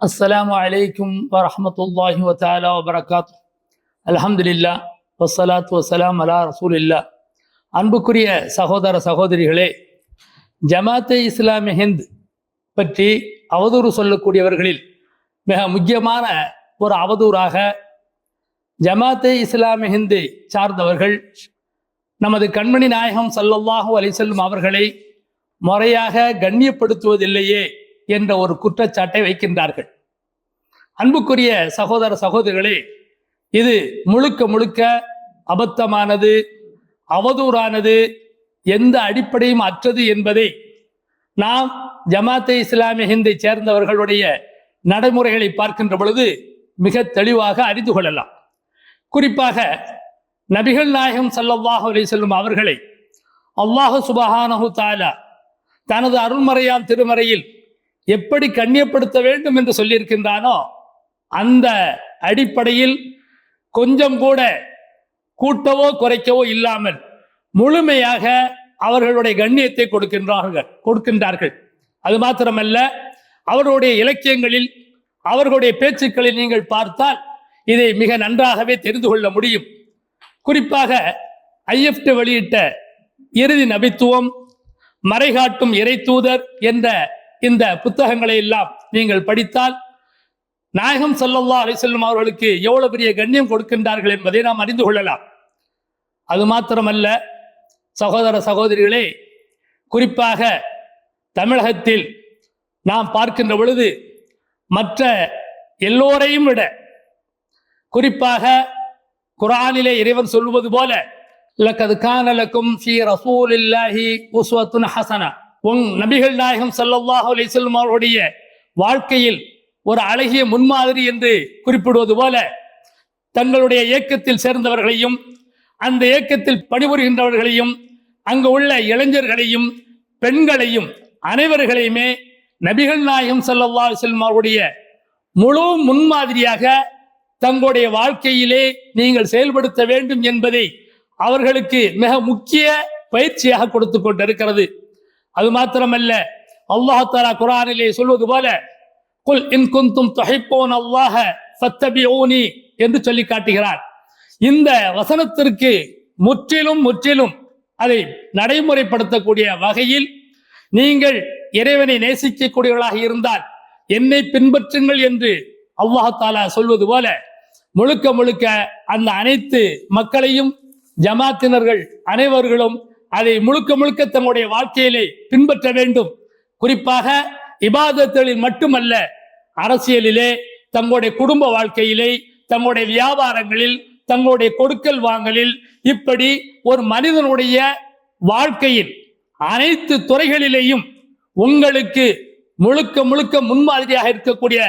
அஸ்லாம் அலைக்கும் வரமத்துல்லாஹி வத்தாலா வபரகாத் அல்ஹம்துலில்லா வசலாத் வசலாம் அலா ரசூலில்லா அன்புக்குரிய சகோதர சகோதரிகளே ஜமாத்தே இஸ்லாமிய ஹிந்த் பற்றி அவதூறு சொல்லக்கூடியவர்களில் மிக முக்கியமான ஒரு அவதூறாக ஜமாத்தே இஸ்லாமிய ஹிந்து சார்ந்தவர்கள் நமது கண்மணி நாயகம் ஸல்லல்லாஹு அலைஹி செல்லும் அவர்களை முறையாக கண்ணியப்படுத்துவதில்லையே என்ற ஒரு குற்றச்சாட்டை வைக்கின்றார்கள். அன்புக்குரிய சகோதர சகோதரிகளே இது முழுக்க முழுக்க அபத்தமானது அவதூறானது எந்த அடிப்படையும் அற்றது என்பதை நாம் ஜமாத்தே இஸ்லாமிய ஹிந்தை சேர்ந்தவர்களுடைய நடைமுறைகளை பார்க்கின்ற பொழுது மிக தெளிவாக அறிந்து கொள்ளலாம். குறிப்பாக நபிகள் நாயகம் ஸல்லல்லாஹு அலி செல்லும் அவர்களை அல்லாஹு சுபஹானஹு தாலா தனது அருள்மறையாம் திருமறையில் எப்படி கண்ணியப்படுத்த வேண்டும் என்று சொல்லியிருக்கின்றானோ அந்த அடிப்படையில் கொஞ்சம் கூட கூட்டவோ குறைக்கவோ இல்லாமல் முழுமையாக அவர்களுடைய கண்ணியத்தை கொடுக்கின்றார்கள் கொடுக்கின்றார்கள். அது மாத்திரமல்ல அவர்களுடைய இலக்கியங்களில் அவர்களுடைய பேச்சுக்களை நீங்கள் பார்த்தால் இதை மிக நன்றாகவே தெரிந்து கொள்ள முடியும். குறிப்பாக ஐஎஃப்டி வெளியிட்ட இறுதி நபித்துவம் மறைகாட்டும் இறைத்தூதர் என்ற இந்த புத்தகங்களை எல்லாம் நீங்கள் படித்தால் நாயகம் சல்லல்லா அலைஹி செல்லும் அவர்களுக்கு எவ்வளவு பெரிய கண்ணியம் கொடுக்கின்றார்கள் என்பதை நாம் அறிந்து கொள்ளலாம். அது மாத்திரமல்ல சகோதர சகோதரிகளே குறிப்பாக தமிழகத்தில் நாம் பார்க்கின்ற பொழுது மற்ற எல்லோரையும் விட குறிப்பாக குரானிலே இறைவன் சொல்வது போல லக்கது கானலக்கும் ஃபீ ரசூலில்லாஹி உஸ்வத்துன் ஹசனா. உன் நபிகள் நாயகம் ஸல்லல்லாஹு அலைஹி வஸல்லம் அவருடைய வாழ்க்கையில் ஒரு அழகிய முன்மாதிரி என்று குறிப்பிடுவது போல தங்களுடைய இயக்கத்தில் சேர்ந்தவர்களையும் அந்த இயக்கத்தில் பணிபுரிகின்றவர்களையும் அங்கு உள்ள இளைஞர்களையும் பெண்களையும் அனைவர்களையுமே நபிகள் நாயகம் ஸல்லல்லாஹு அலைஹி அவருடைய முழு முன்மாதிரியாக தங்களுடைய வாழ்க்கையிலே நீங்கள் செயல்படுத்த வேண்டும் என்பதை அவர்களுக்கு மிக முக்கிய பயிற்சியாக கொடுத்து கொண்டிருக்கிறது. அது மாத்திரமல்ல. அல்லாஹ் தாலா குரானிலே சொல்வது போல குல் இன் குந்தும் தொகைப்போன் அல்லாஹ ஃபத்தபிஊனி என்று சொல்லி காட்டுகிறார். இந்த வசனத்திற்கு முற்றிலும் முற்றிலும் அதை நடைமுறைப்படுத்தக்கூடிய வகையில் நீங்கள் இறைவனை நேசிக்கக்கூடியவர்களாக இருந்தால் என்னை பின்பற்றுங்கள் என்று அல்லாஹாலா சொல்வது போல முழுக்க முழுக்க அந்த அனைத்து மக்களையும் ஜமாத்தினர்கள் அனைவர்களும் அதை முழுக்க முழுக்க தங்களுடைய வாழ்க்கையிலே பின்பற்ற வேண்டும். குறிப்பாக இபாதத்துகளில் மட்டுமல்ல அரசியலிலே தங்களுடைய குடும்ப வாழ்க்கையிலே தங்களுடைய வியாபாரங்களில் தங்களுடைய கொடுக்கல் வாங்கலில் இப்படி ஒரு மனிதனுடைய வாழ்க்கையில் அனைத்து துறைகளிலேயும் உங்களுக்கு முழுக்க முழுக்க முன்மாதிரியாக இருக்கக்கூடிய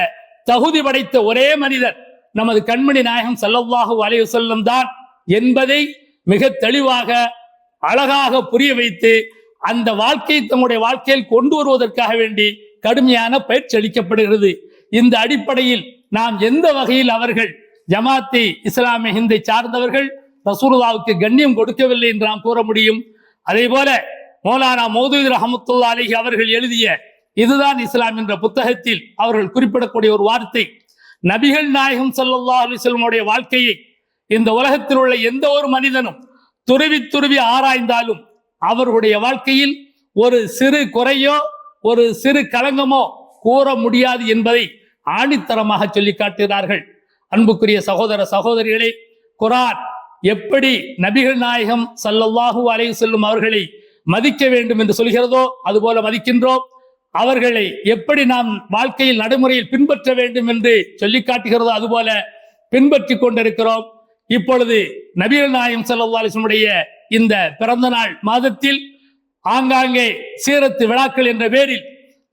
தகுதி படைத்த ஒரே மனிதர் நமது கண்மணி நாயகம் செல்லவாக வலையுசல்லம் தான் என்பதை மிக தெளிவாக அழகாக புரிய வைத்து அந்த வாழ்க்கையை தங்களுடைய வாழ்க்கையில் கொண்டு வருவதற்காக வேண்டி கடுமையான பயிற்சி அளிக்கப்படுகிறது. இந்த அடிப்படையில் நாம் எந்த வகையில் அவர்கள் ஜமாத்தி இஸ்லாமிய ஹிந்தை சார்ந்தவர்கள் ரசூலுல்லாவுக்கு கண்ணியம் கொடுக்கவில்லை என்று நாம் கூற முடியும். அதே போல மௌலானா மௌதூத் ரஹமத்துல்லா அலிஹி அவர்கள் எழுதிய இதுதான் இஸ்லாம் என்ற புத்தகத்தில் அவர்கள் குறிப்பிடக்கூடிய ஒரு வார்த்தை. நபிகள் நாயகம் சல்லா அலிஸ்லமுடைய வாழ்க்கையை இந்த உலகத்தில் உள்ள எந்த ஒரு மனிதனும் துருவி துருவி ஆராய்ந்தாலும் அவர்களுடைய வாழ்க்கையில் ஒரு சிறு குறையோ ஒரு சிறு களங்கமோ கூற முடியாது என்பதை ஆணித்தரமாக சொல்லி காட்டுகிறார்கள். அன்புக்குரிய சகோதர சகோதரிகளே குரான் எப்படி நபிகள் நாயகம் சல்லல்லாஹூ அலைஹி செல்லும் அவர்களை மதிக்க வேண்டும் என்று சொல்கிறதோ அதுபோல மதிக்கின்றோம். அவர்களை எப்படி நாம் வாழ்க்கையில் நடைமுறையில் பின்பற்ற வேண்டும் என்று சொல்லி காட்டுகிறதோ அதுபோல பின்பற்றி கொண்டிருக்கிறோம். இப்பொழுது நபிகள் நாயம் ஸல்லல்லாஹு இந்த பிறந்த நாள் மாதத்தில் ஆங்காங்கே சீரத்து விழாக்கள் என்ற பேரில்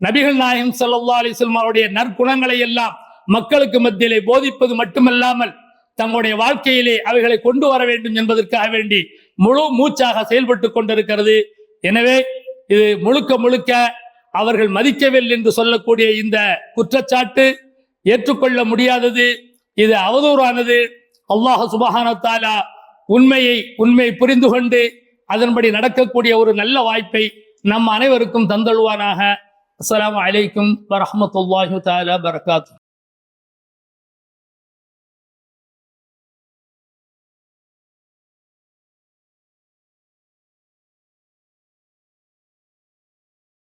நபிகள் நாயகம் ஸல்லல்லாஹு அலைஹி அவருடைய நற்குணங்களை எல்லாம் மக்களுக்கு மத்தியிலே போதிப்பது மட்டுமல்லாமல் தங்களுடைய வாழ்க்கையிலே அவைகளை கொண்டு வர வேண்டும் என்பதற்காக வேண்டி முழு மூச்சாக செயல்பட்டு கொண்டிருக்கிறது. எனவே இது முழுக்க முழுக்க அவர்கள் மதிக்கவில்லை என்று சொல்லக்கூடிய இந்த குற்றச்சாட்டு ஏற்றுக்கொள்ள முடியாதது. இது அவதூறானது. அல்லாஹ் சுபஹானத்தாலா உண்மையை உண்மை புரிந்து கொண்டு அதன்படி நடக்கக்கூடிய ஒரு நல்ல வாய்ப்பை நம் அனைவருக்கும் தந்தழுவானாக அஸ்லாம் அலைக்கும் வரமத்துல்லாஹு தாலா பரகாத்து